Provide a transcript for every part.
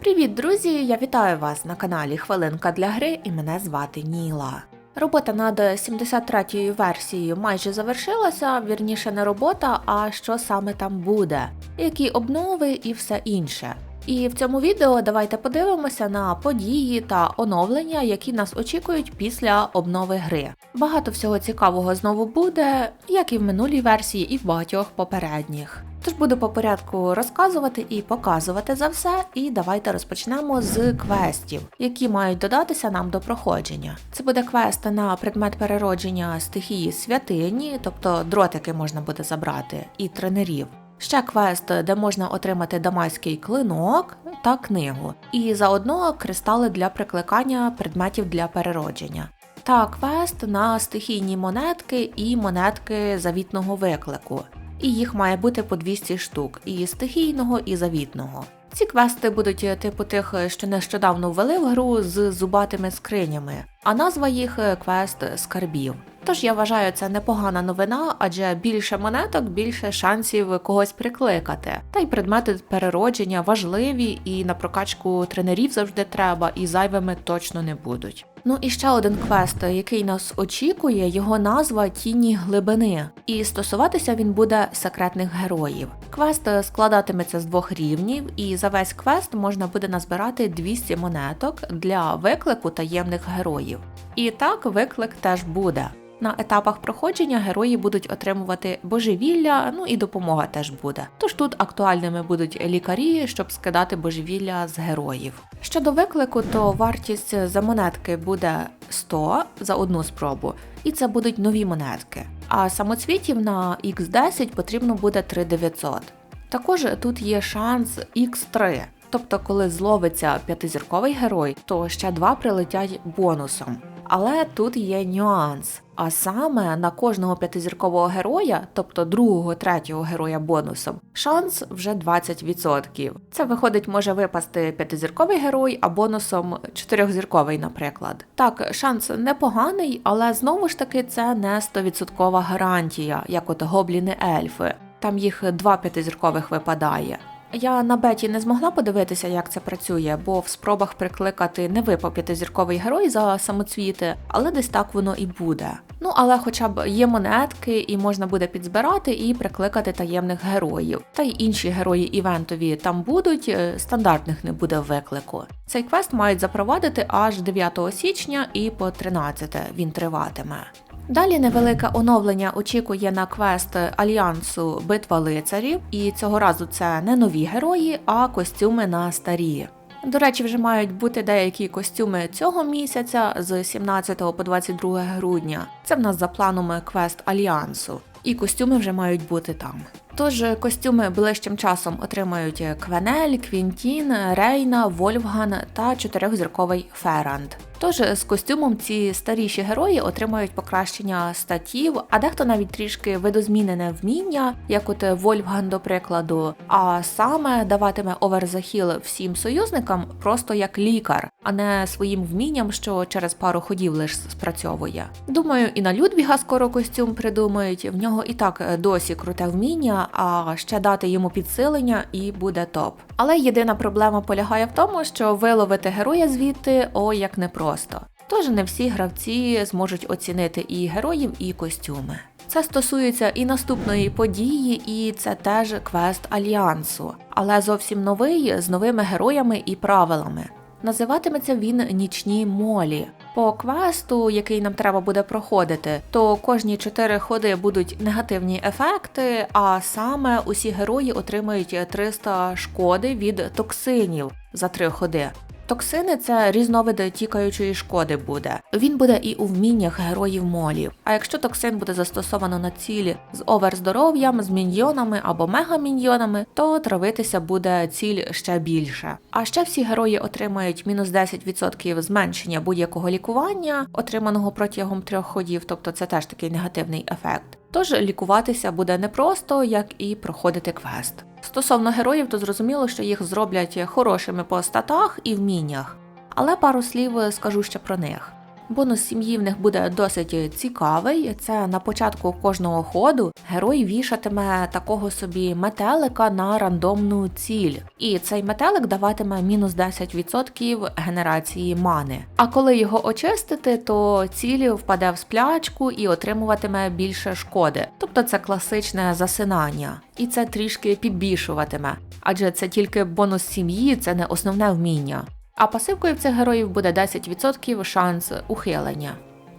Привіт, друзі! Я вітаю вас на каналі Хвилинка для гри і мене звати Ніла. Робота над 73-ю версією майже завершилася, вірніше не робота, а що саме там буде, які обнови і все інше. І в цьому відео давайте подивимося на події та оновлення, які нас очікують після обнови гри. Багато всього цікавого знову буде, як і в минулій версії, і в багатьох попередніх. Тож буду по порядку розказувати і показувати за все, і давайте розпочнемо з квестів, які мають додатися нам до проходження. Це буде квест на предмет переродження стихії святині, тобто дротики можна буде забрати, і тренерів. Ще квест, де можна отримати дамайський клинок та книгу, і заодно кристали для прикликання предметів для переродження. Та квест на стихійні монетки і монетки завітного виклику. І їх має бути по 200 штук, і стихійного, і завітного. Ці квести будуть е, типу тих, що нещодавно ввели в гру з зубатими скринями, а назва їх е, квест скарбів. Тож я вважаю це непогана новина, адже більше монеток, більше шансів когось прикликати. Та й предмети переродження важливі, і на прокачку тренерів завжди треба, і зайвими точно не будуть. Ну і ще один квест, який нас очікує, його назва Тіні глибини, і стосуватися він буде секретних героїв. Квест складатиметься з двох рівнів, і за весь квест можна буде назбирати 200 монеток для виклику таємних героїв. І так виклик теж буде. На етапах проходження герої будуть отримувати божевілля, ну і допомога теж буде. Тож тут актуальними будуть лікарі, щоб скидати божевілля з героїв. Щодо виклику, то вартість за монетки буде 100 за одну спробу, і це будуть нові монетки. А самоцвітів на X10 потрібно буде 3900. Також тут є шанс X3. Тобто, коли зловиться п'ятизірковий герой, то ще два прилетять бонусом. Але тут є нюанс. А саме на кожного п'ятизіркового героя, тобто другого, третього героя бонусом, шанс вже 20%. Це виходить, може випасти п'ятизірковий герой, а бонусом чотирьохзірковий, наприклад. Так, шанс непоганий, але знову ж таки це не 100% гарантія, як от гобліни ельфи. Там їх два п'ятизіркових випадає. Я на беті не змогла подивитися, як це працює, бо в спробах прикликати не випав п'ятизірковий герой за самоцвіти, але десь так воно і буде. Ну але хоча б є монетки, і можна буде підзбирати і прикликати таємних героїв. Та й інші герої івентові там будуть, е, стандартних не буде виклику. Цей квест мають запровадити аж 9 січня і по 13 він триватиме. Далі невелике оновлення очікує на квест альянсу Битва лицарів, і цього разу це не нові герої, а костюми на старі. До речі, вже мають бути деякі костюми цього місяця з 17 по 22 грудня. Це в нас за планами квест альянсу, і костюми вже мають бути там. Тож костюми ближчим часом отримають Квенель, Квінтін, Рейна, Вольфган та чотирьохзірковий Феранд. Тож з костюмом ці старіші герої отримають покращення статів, а дехто навіть трішки видозмінене вміння, як от Вольфган, до прикладу, а саме даватиме оверзахіл всім союзникам просто як лікар, а не своїм вмінням, що через пару ходів лише спрацьовує. Думаю, і на Людвіга скоро костюм придумають. В нього і так досі круте вміння, а ще дати йому підсилення і буде топ. Але єдина проблема полягає в тому, що виловити героя звідти о як непросто. Тож не всі гравці зможуть оцінити і героїв, і костюми. Це стосується і наступної події, і це теж квест альянсу, але зовсім новий з новими героями і правилами. Називатиметься він Нічні молі. По квесту, який нам треба буде проходити, то кожні чотири ходи будуть негативні ефекти, а саме усі герої отримають 300 шкоди від токсинів за три ходи. Токсини це різновиди тікаючої шкоди буде. Він буде і у вміннях героїв молів. А якщо токсин буде застосовано на цілі з оверздоров'ям, з міньйонами або мегаміньйонами, то травитися буде ціль ще більше. А ще всі герої отримають мінус 10% зменшення будь-якого лікування, отриманого протягом трьох ходів, тобто це теж такий негативний ефект. Тож лікуватися буде непросто, як і проходити квест. Стосовно героїв, то зрозуміло, що їх зроблять хорошими по статах і вміннях. Але пару слів скажу ще про них. Бонус сім'ї в них буде досить цікавий. Це на початку кожного ходу герой вішатиме такого собі метелика на рандомну ціль. І цей метелик даватиме мінус 10% генерації мани. А коли його очистити, то ціль впаде в сплячку і отримуватиме більше шкоди. Тобто це класичне засинання, і це трішки підбільшуватиме, адже це тільки бонус сім'ї, це не основне вміння. А пасивкою цих героїв буде 10% шанс ухилення.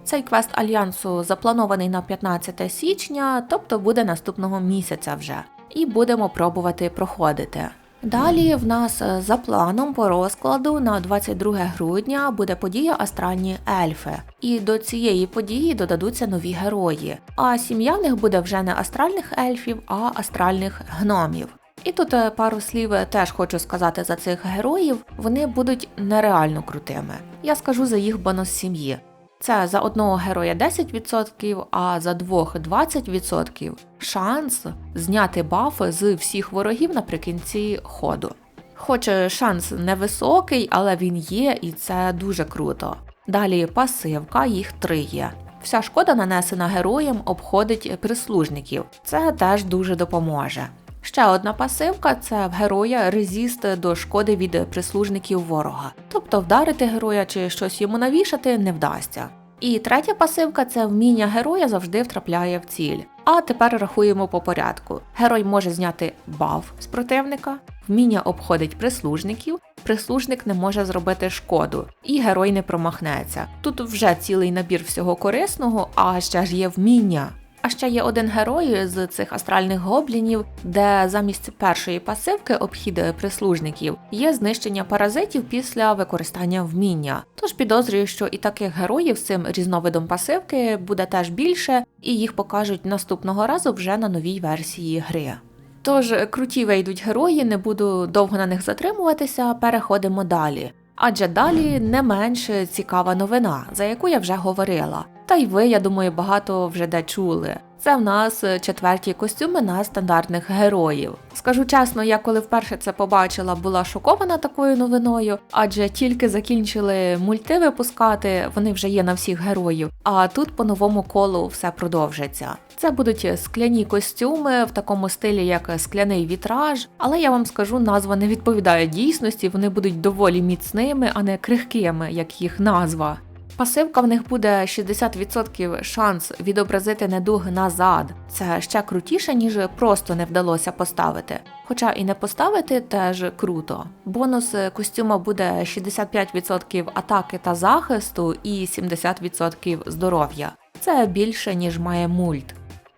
Цей квест альянсу запланований на 15 січня, тобто буде наступного місяця вже, і будемо пробувати проходити. Далі в нас е, за планом по розкладу на 22 грудня буде подія Астральні ельфи, і до цієї події додадуться нові герої. А сім'я них буде вже не астральних ельфів, а астральних гномів. І тут е, пару слів е, теж хочу сказати за цих героїв. Вони будуть нереально крутими. Я скажу за їх бонус сім'ї. Це за одного героя 10%, а за двох 20% шанс зняти бафи з всіх ворогів наприкінці ходу. Хоч е, шанс невисокий, але він є, і це дуже круто. Далі пасивка, їх три є. Вся шкода, нанесена героям, обходить прислужників. Це теж дуже допоможе. Ще одна пасивка це в героя резіст до шкоди від прислужників ворога, тобто вдарити героя чи щось йому навішати не вдасться. І третя пасивка це вміння героя завжди втрапляє в ціль. А тепер рахуємо по порядку. Герой може зняти баф з противника, вміння обходить прислужників, прислужник не може зробити шкоду, і герой не промахнеться. Тут вже цілий набір всього корисного, а ще ж є вміння. А ще є один герой з цих астральних гоблінів, де замість першої пасивки обхід прислужників є знищення паразитів після використання вміння. Тож підозрюю, що і таких героїв з цим різновидом пасивки буде теж більше, і їх покажуть наступного разу вже на новій версії гри. Тож круті вийдуть герої, не буду довго на них затримуватися, переходимо далі. Адже далі не менш цікава новина, за яку я вже говорила. Та й ви, я думаю, багато вже де чули. Це в нас четверті костюми на стандартних героїв. Скажу чесно, я коли вперше це побачила, була шокована такою новиною, адже тільки закінчили мульти випускати, вони вже є на всіх героїв. А тут по новому колу все продовжиться. Це будуть скляні костюми в такому стилі, як скляний вітраж. Але я вам скажу, назва не відповідає дійсності. Вони будуть доволі міцними, а не крихкими, як їх назва. Пасивка в них буде 60% шанс відобразити недуг назад. Це ще крутіше, ніж просто не вдалося поставити. Хоча і не поставити теж круто. Бонус костюма буде 65% атаки та захисту і 70% здоров'я. Це більше, ніж має мульт.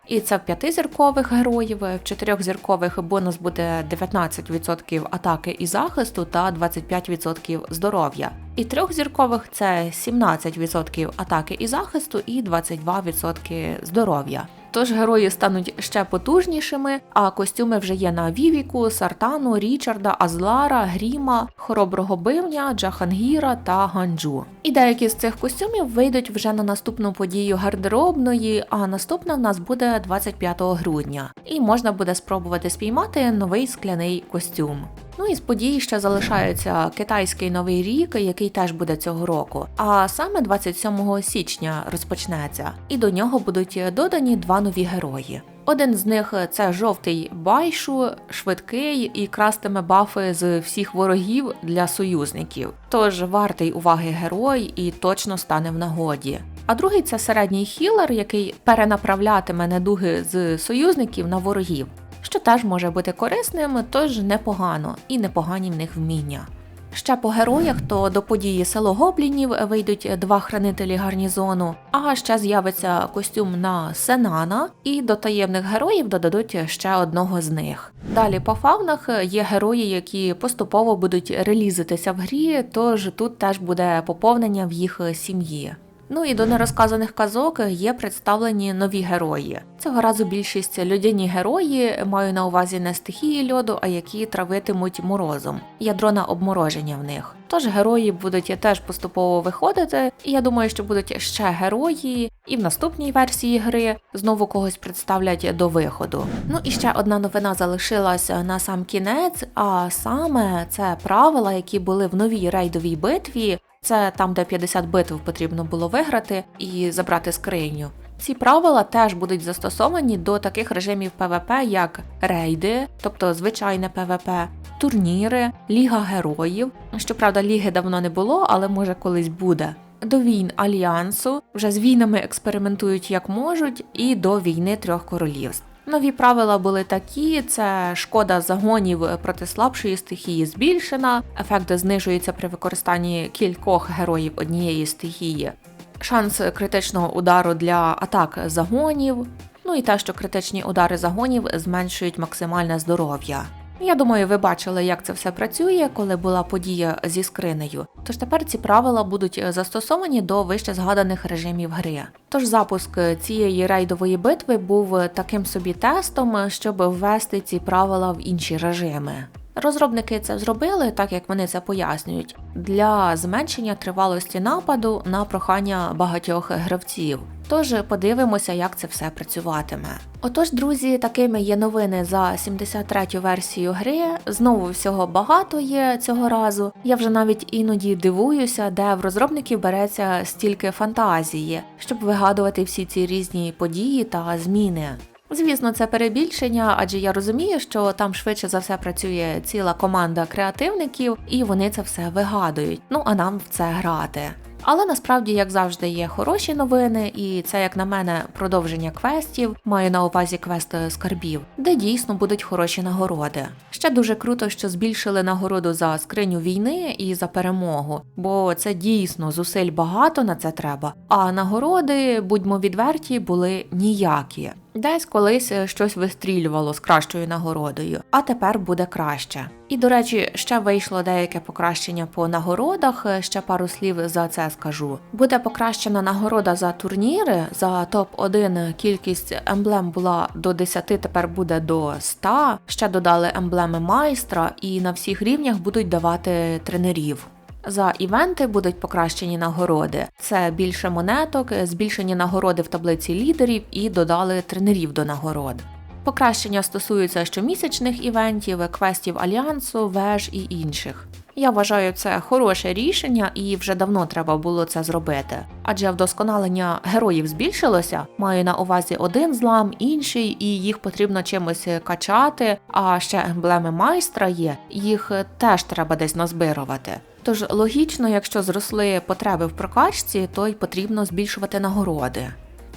І це в п'ятизіркових героїв, в чотирьохзіркових бонус буде 19% атаки і захисту та 25% здоров'я. І трьохзіркових це 17% атаки і захисту і 22% здоров'я. Тож герої стануть ще потужнішими, а костюми вже є на Вівіку, Сартану, Річарда, Азлара, Гріма, Хороброго бивня, Джахангіра та Ганджу. І деякі з цих костюмів вийдуть вже на наступну подію гардеробної, а наступна в нас буде 25 грудня. І можна буде спробувати спіймати новий скляний костюм. Ну і з подій ще залишається китайський новий рік, який теж буде цього року. А саме 27 січня розпочнеться, і до нього будуть додані два нові герої. Один з них це жовтий байшу, швидкий і крастиме бафи з всіх ворогів для союзників. Тож вартий уваги герой і точно стане в нагоді. А другий це середній хілер, який перенаправлятиме недуги з союзників на ворогів що теж може бути корисним, тож непогано і непогані в них вміння. Ще по героях, то до події село Гоблінів вийдуть два хранителі гарнізону, а ще з'явиться костюм на Сенана, і до таємних героїв додадуть ще одного з них. Далі по фаунах є герої, які поступово будуть релізитися в грі, тож тут теж буде поповнення в їх сім'ї. Ну і до нерозказаних казок є представлені нові герої. Цього разу більшість людяні герої маю на увазі не стихії льоду, а які травитимуть морозом, ядро на обмороження в них. Тож герої будуть теж поступово виходити, і я думаю, що будуть ще герої, і в наступній версії гри знову когось представлять до виходу. Ну і ще одна новина залишилася на сам кінець, а саме це правила, які були в новій рейдовій битві. Це там, де 50 битв потрібно було виграти і забрати скриню. Ці правила теж будуть застосовані до таких режимів ПВП, як рейди, тобто звичайне ПВП, турніри, Ліга героїв. Щоправда, ліги давно не було, але може колись буде. До війн альянсу вже з війнами експериментують як можуть, і до війни трьох королівств. Нові правила були такі: це шкода загонів проти слабшої стихії збільшена, ефект знижується при використанні кількох героїв однієї стихії, шанс критичного удару для атак загонів. Ну і те, що критичні удари загонів зменшують максимальне здоров'я. Я думаю, ви бачили, як це все працює, коли була подія зі скринею. Тож тепер ці правила будуть застосовані до вище згаданих режимів гри. Тож запуск цієї рейдової битви був таким собі тестом, щоб ввести ці правила в інші режими. Розробники це зробили, так як вони це пояснюють, для зменшення тривалості нападу на прохання багатьох гравців. Тож подивимося, як це все працюватиме. Отож, друзі, такими є новини за 73-ю версію гри. Знову всього багато є цього разу. Я вже навіть іноді дивуюся, де в розробників береться стільки фантазії, щоб вигадувати всі ці різні події та зміни. Звісно, це перебільшення, адже я розумію, що там швидше за все працює ціла команда креативників, і вони це все вигадують. Ну а нам в це грати. Але насправді, як завжди, є хороші новини, і це, як на мене, продовження квестів, маю на увазі квест скарбів, де дійсно будуть хороші нагороди. Ще дуже круто, що збільшили нагороду за скриню війни і за перемогу, бо це дійсно зусиль багато на це треба. А нагороди, будьмо відверті, були ніякі. Десь колись щось вистрілювало з кращою нагородою, а тепер буде краще. І до речі, ще вийшло деяке покращення по нагородах. Ще пару слів за це скажу. Буде покращена нагорода за турніри. За топ 1 кількість емблем була до 10, тепер буде до 100. Ще додали емблеми майстра, і на всіх рівнях будуть давати тренерів. За івенти будуть покращені нагороди. Це більше монеток, збільшені нагороди в таблиці лідерів і додали тренерів до нагород. Покращення стосуються щомісячних івентів, квестів альянсу, веж і інших. Я вважаю це хороше рішення, і вже давно треба було це зробити. Адже вдосконалення героїв збільшилося. Маю на увазі один злам, інший, і їх потрібно чимось качати. А ще емблеми майстра є, їх теж треба десь назбирувати. Тож логічно, якщо зросли потреби в прокачці, то й потрібно збільшувати нагороди.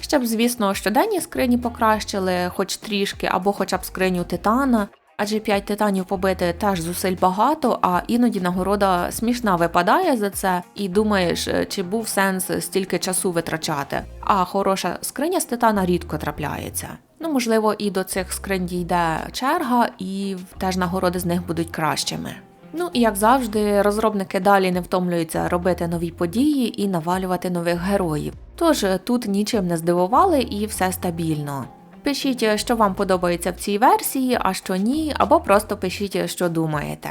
Щоб, звісно, щоденні скрині покращили, хоч трішки, або хоча б скриню титана, адже 5 титанів побити теж зусиль багато, а іноді нагорода смішна випадає за це, і думаєш, чи був сенс стільки часу витрачати. А хороша скриня з титана рідко трапляється. Ну, можливо, і до цих скринь дійде черга, і теж нагороди з них будуть кращими. Ну і як завжди, розробники далі не втомлюються робити нові події і навалювати нових героїв. Тож тут нічим не здивували і все стабільно. Пишіть, що вам подобається в цій версії, а що ні, або просто пишіть, що думаєте.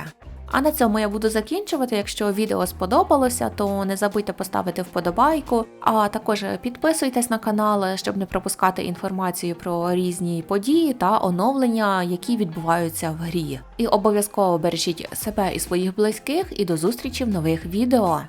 А на цьому я буду закінчувати. Якщо відео сподобалося, то не забудьте поставити вподобайку, а також підписуйтесь на канал, щоб не пропускати інформацію про різні події та оновлення, які відбуваються в грі. І обов'язково бережіть себе і своїх близьких, і до зустрічі в нових відео.